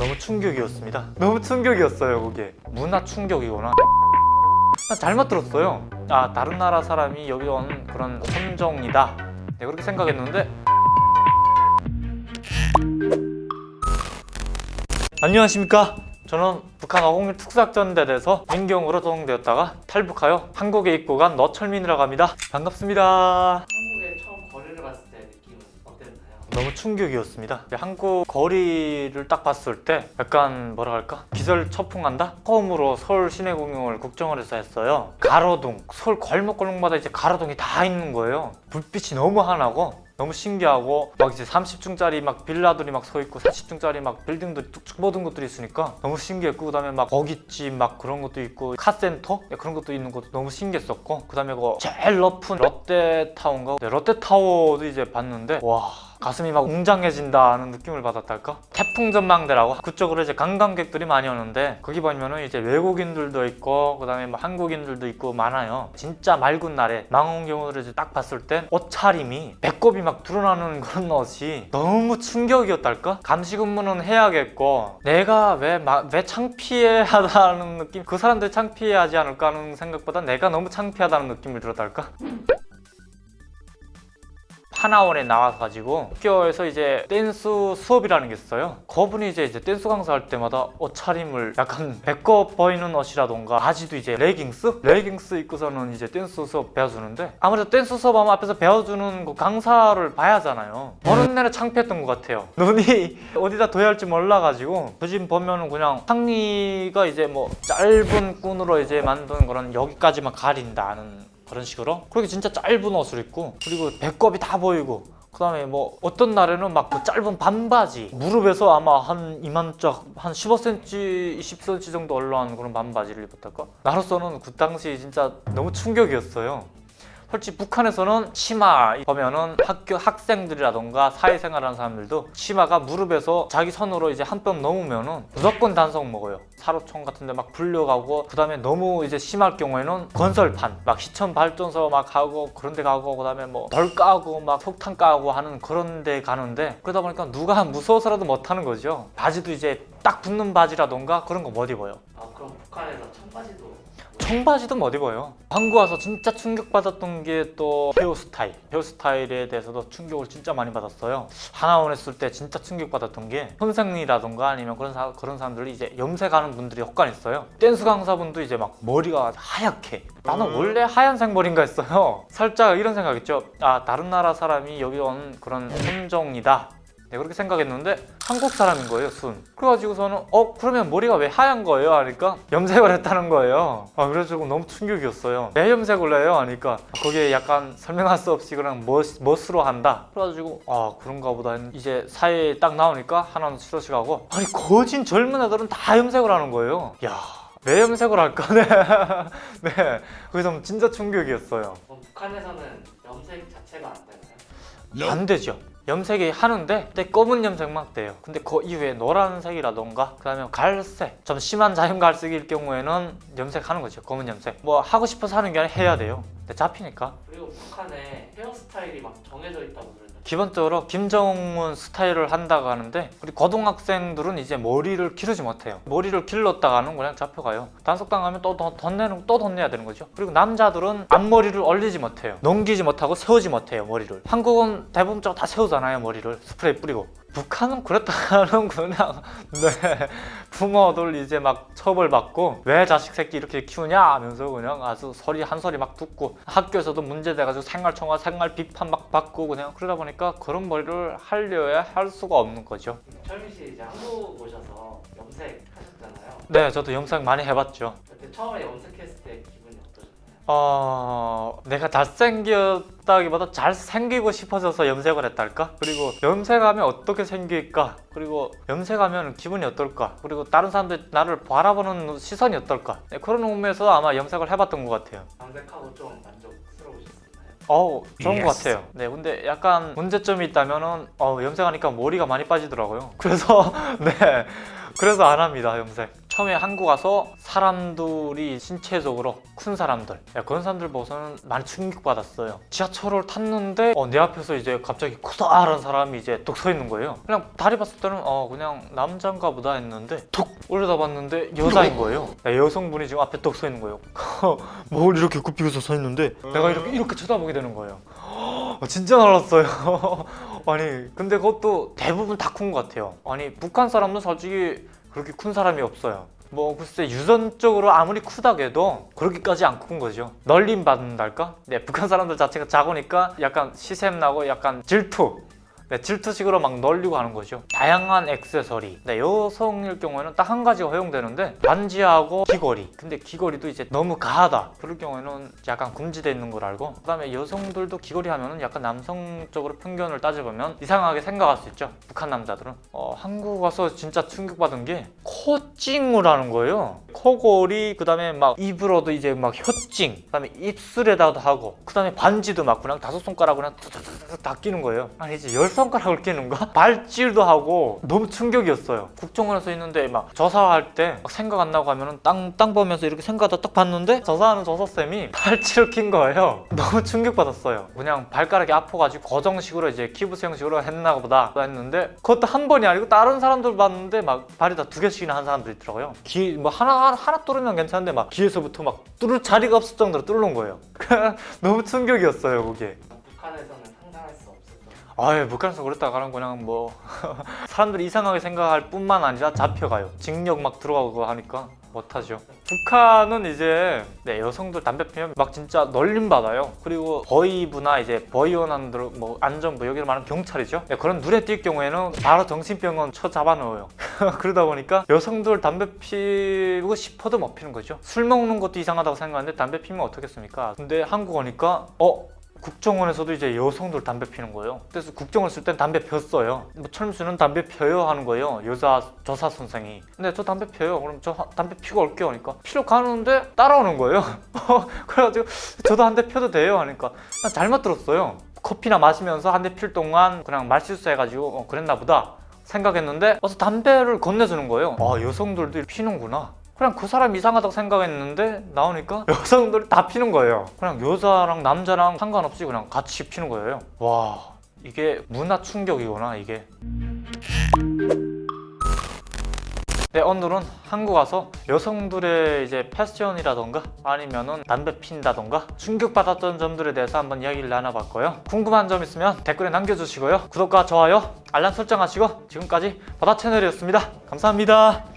너무 충격이었습니다. 너무 충격이었어요, 그게. 문화 충격이구나. 나 잘못 들었어요. 아, 다른 나라 사람이 여기 온 그런 혼종이다. 네, 그렇게 생각했는데. 안녕하십니까. 저는 북한 어공일 특수작전대에서 민경으로 동되었다가 탈북하여 한국에 입국한 너철민이라고 합니다. 반갑습니다. 너무 충격이었습니다. 한국 거리를 딱 봤을 때 약간 뭐라 할까? 기절초풍한다? 처음으로 서울 시내공용을 국정원에서 했어요. 가로등, 서울 골목골목마다 이제 가로등이 다 있는 거예요. 불빛이 너무 환하고 너무 신기하고 막 이제 30층짜리 막 빌라들이 막 서 있고 40층짜리 막 빌딩들이 뚝뚝 뻗은 것들이 있으니까 너무 신기했고 그다음에 막 거기집 막 그런 것도 있고 카센터 네, 그런 것도 있는 것도 너무 신기했었고 그다음에 그 제일 높은 롯데타워인가 네, 롯데타워도 이제 봤는데 와 가슴이 막 웅장해진다는 느낌을 받았달까? 태풍 전망대라고 그쪽으로 이제 관광객들이 많이 오는데 거기 보면은 이제 외국인들도 있고 그다음에 뭐 한국인들도 있고 많아요. 진짜 맑은 날에 망원 경으로 이제 딱 봤을 땐 옷차림이 배꼽이 막 드러나는 그런 옷이 너무 충격이었달까? 감시 근무는 해야겠고 내가 왜, 마- 왜 창피해하다는 느낌? 그 사람들이 창피해하지 않을까 하는 생각보다 내가 너무 창피하다는 느낌을 들었달까? 하나원에 나와가지고 학교에서 이제 댄스 수업이라는 게 있어요. 그분이 이제, 이제 댄스 강사할 때마다 옷차림을 약간 배꼽 보이는 옷이라던가 바지도 이제 레깅스? 레깅스 입고서는 이제 댄스 수업 배워주는데 아무래도 댄스 수업 하면 앞에서 배워주는 그 강사를 봐야 하잖아요. 보는 내내 창피했던 것 같아요. 눈이 어디다 둬야 할지 몰라가지고 그 지금 보면은 그냥 상의가 이제 뭐 짧은 끈으로 이제 만든 그런 여기까지만 가린다는 그런 식으로 그렇게 진짜 짧은 옷을 입고 그리고 배꼽이 다 보이고 그 다음에 뭐 어떤 날에는 막 그 짧은 반바지 무릎에서 아마 한 이만짝 한 15cm, 20cm 정도 올라온 그런 반바지를 입었달까? 나로서는 그 당시 진짜 너무 충격이었어요. 솔직히 북한에서는 치마 보면은 학교 학생들이라던가 사회생활하는 사람들도 치마가 무릎에서 자기 손으로 이제 한 뼘 넘으면은 무조건 단속 먹어요. 사로총 같은 데 막 불려가고 그다음에 너무 이제 심할 경우에는 건설판 막 시청 발전소 막 가고 그런 데 가고 그다음에 뭐덜 까고 막 석탄 까고 하는 그런 데 가는데 그러다 보니까 누가 무서워서라도 못 하는 거죠. 바지도 이제 딱 붙는 바지라던가 그런 거 못 입어요. 아 그럼 북한에서 청바지도 청바지도 못 입어요. 한국 와서 진짜 충격받았던 게 또 헤어 스타일. 헤어 스타일에 대해서도 충격을 진짜 많이 받았어요. 하나원 했을 때 진짜 충격받았던 게 선생이라던가 아니면 그런 사, 그런 사람들이 이제 염색하는 분들이 혹간 있어요. 댄스 강사분도 이제 막 머리가 하얗게. 나는 원래 하얀색 머리인가 했어요. 살짝 이런 생각했죠. 아 다른 나라 사람이 여기 온 그런 혼종이다. 네, 그렇게 생각했는데 한국 사람인 거예요, 순. 그래가지고서는 어 그러면 머리가 왜 하얀 거예요? 하니까 염색을 했다는 거예요. 아 그래가지고 너무 충격이었어요. 왜 염색을 해요? 하니까 거기에 약간 설명할 수 없이 그냥 멋, 멋으로 한다. 그래가지고 아 그런가 보다 이제 사회에 딱 나오니까 하나는 싫어시 가고 아니 거진 젊은 애들은 다 염색을 하는 거예요. 야. 왜 염색을 할까? 네. 네. 그래서 진짜 충격이었어요. 북한에서는 염색 자체가 안 되나요? 안 되죠. 염색이 하는데 그때 검은 염색만 돼요. 근데 그 이후에 노란색이라던가 그 다음에 갈색, 좀 심한 자연갈색일 경우에는 염색하는 거죠. 검은 염색. 뭐 하고 싶어서 하는 게 아니라 해야 돼요. 근데 잡히니까. 그리고 북한에 헤어스타일이 막 정해져 있다고 들었는데 기본적으로 김정은 스타일을 한다고 하는데 우리 고등학생들은 이제 머리를 기르지 못해요. 머리를 길렀다가는 그냥 잡혀가요. 단속당하면 또돈 내는 또돈 내야 되는 거죠. 그리고 남자들은 앞머리를 올리지 못해요. 넘기지 못하고 세우지 못해요 머리를. 한국은 대부분적으로 다 세우잖아요 머리를 스프레이 뿌리고. 북한은 그냥 네 부모들 이제 막 처벌받고 왜 자식 새끼 이렇게 키우냐 하면서 그냥 아주 소리 한 소리 막 듣고 학교에서도 문제돼가지고 생활청와 생활 비판 막 받고 그냥 그러다 보니까 그런 머리를 하려야 할 수가 없는 거죠. 철민 씨 이제 한국 오셔서 염색 하셨잖아요. 네 저도 염색 많이 해봤죠. 그때 처음에 기분이 어 내가 잘생겼다기보다 잘생기고 싶어져서 염색을 했달까? 그리고 염색하면 어떻게 생길까? 그리고 염색하면 기분이 어떨까? 그리고 다른 사람들 나를 바라보는 시선이 어떨까? 네, 그런 의미에서 아마 염색을 해봤던 것 같아요. 염색하고 좀 만족스러우셨나요? 어우 좋은 것 같아요. 네, 근데 약간 문제점이 있다면은 어, 염색하니까 머리가 많이 빠지더라고요. 그래서 네, 그래서 안 합니다 염색. 처음에 한국 와서 사람들이 신체적으로 큰 사람들 야, 그런 사람들 보고서는 많이 충격받았어요. 지하철을 탔는데 어, 내 앞에서 이제 갑자기 커다란 사람이 이제 뚝 서 있는 거예요. 그냥 다리 봤을 때는 어 그냥 남자인가 보다 했는데 툭 올려다봤는데 여자인 거예요. 야, 여성분이 지금 앞에 뚝 서 있는 거예요. 뭘 이렇게 굽히고서 서 있는데 내가 이렇게 이렇게 쳐다보게 되는 거예요. 어, 진짜 놀랐어요. 아니 근데 그것도 대부분 다 큰 것 같아요. 아니 북한 사람은 솔직히 그렇게 큰 사람이 없어요. 뭐 글쎄 유전적으로 아무리 크다고 해도 그렇게까지 안 큰 거죠. 널림 받는달까? 네 북한 사람들 자체가 작으니까 약간 시샘 나고 약간 질투 네, 질투식으로 막 널리고 하는 거죠. 다양한 액세서리. 네, 여성일 경우에는 딱 한 가지가 허용되는데 반지하고 귀걸이. 근데 귀걸이도 이제 너무 가하다. 그럴 경우에는 약간 금지돼 있는 걸 알고. 그 다음에 여성들도 귀걸이 하면은 약간 남성적으로 편견을 따져보면 이상하게 생각할 수 있죠. 북한 남자들은. 어, 한국 와서 진짜 충격받은 게 코찡을 하는 거예요. 코걸이 그다음에 막 입으로도 이제 막 혀찡. 그다음에 입술에다도 하고. 그다음에 반지도 막 그냥 다섯 손가락 그냥 다 끼는 거예요. 아니 이제 열 손가락을 끼는가? 발질도 하고 너무 충격이었어요. 국정원에서 있는데 막 저사할 때 막 생각 안 나고 하면은 땅, 땅 보면서 이렇게 생각하다 딱 봤는데 저사하는 저사쌤이 발질을 낀 거예요. 너무 충격받았어요. 그냥 발가락이 아파가지고 고정식으로 이제 키부수형식으로 했나 보다 했는데 그것도 한 번이 아니고 다른 사람들 봤는데 막 발이 다 두 개씩이나 한 사람들 있더라고요. 귀뭐 하나 하나, 하나 뚫으면 괜찮은데 막 귀에서부터 막 뚫을 자리가 없을 정도로 뚫는 거예요. 너무 충격이었어요, 그게. 북한에서는 상상할 수 없었던 아예 북한에서 그랬다 가는 그냥 뭐 사람들이 이상하게 생각할 뿐만 아니라 잡혀가요 징역 막 들어가고 하니까 못하죠. 북한은 이제 네, 여성들 담배 피우면 막 진짜 널림 받아요. 그리고 버이부나 이제 버이원한들 뭐 안전부 여기를 말하면 경찰이죠. 네, 그런 눈에 띌 경우에는 바로 정신병원 쳐 잡아 넣어요. 그러다 보니까 여성들 담배 피우고 싶어도 못 피는 거죠. 술 먹는 것도 이상하다고 생각하는데 담배 피우면 어떻겠습니까? 근데 한국 오니까 어 국정원에서도 이제 여성들 담배 피는 거예요. 그래서 국정원 쓸 땐 담배 폈어요. 뭐 철수는 담배 펴요 하는 거예요. 여자 조사 선생이. 근데 저 담배 펴요. 그럼 저 하- 담배 피고 올게요 하니까 피러 가는데 따라오는 거예요. 그래가지고 저도 한 대 펴도 돼요 하니까 난 잘못 들었어요. 커피나 마시면서 한 대 필 동안 그냥 말실수해가지고 어, 그랬나 보다. 생각했는데 와서 담배를 건네주는 거예요. 아 여성들도 피는구나. 그냥 그 사람 이상하다고 생각했는데 나오니까 여성들이 다 피는 거예요. 그냥 여자랑 남자랑 상관없이 그냥 같이 피는 거예요. 와 이게 문화 충격이구나 이게. 네 오늘은 한국 와서 여성들의 이제 패션이라던가 아니면은 담배 핀다던가 충격받았던 점들에 대해서 한번 이야기를 나눠봤고요. 궁금한 점 있으면 댓글에 남겨주시고요. 구독과 좋아요, 알람 설정하시고 지금까지 바다 채널이었습니다. 감사합니다.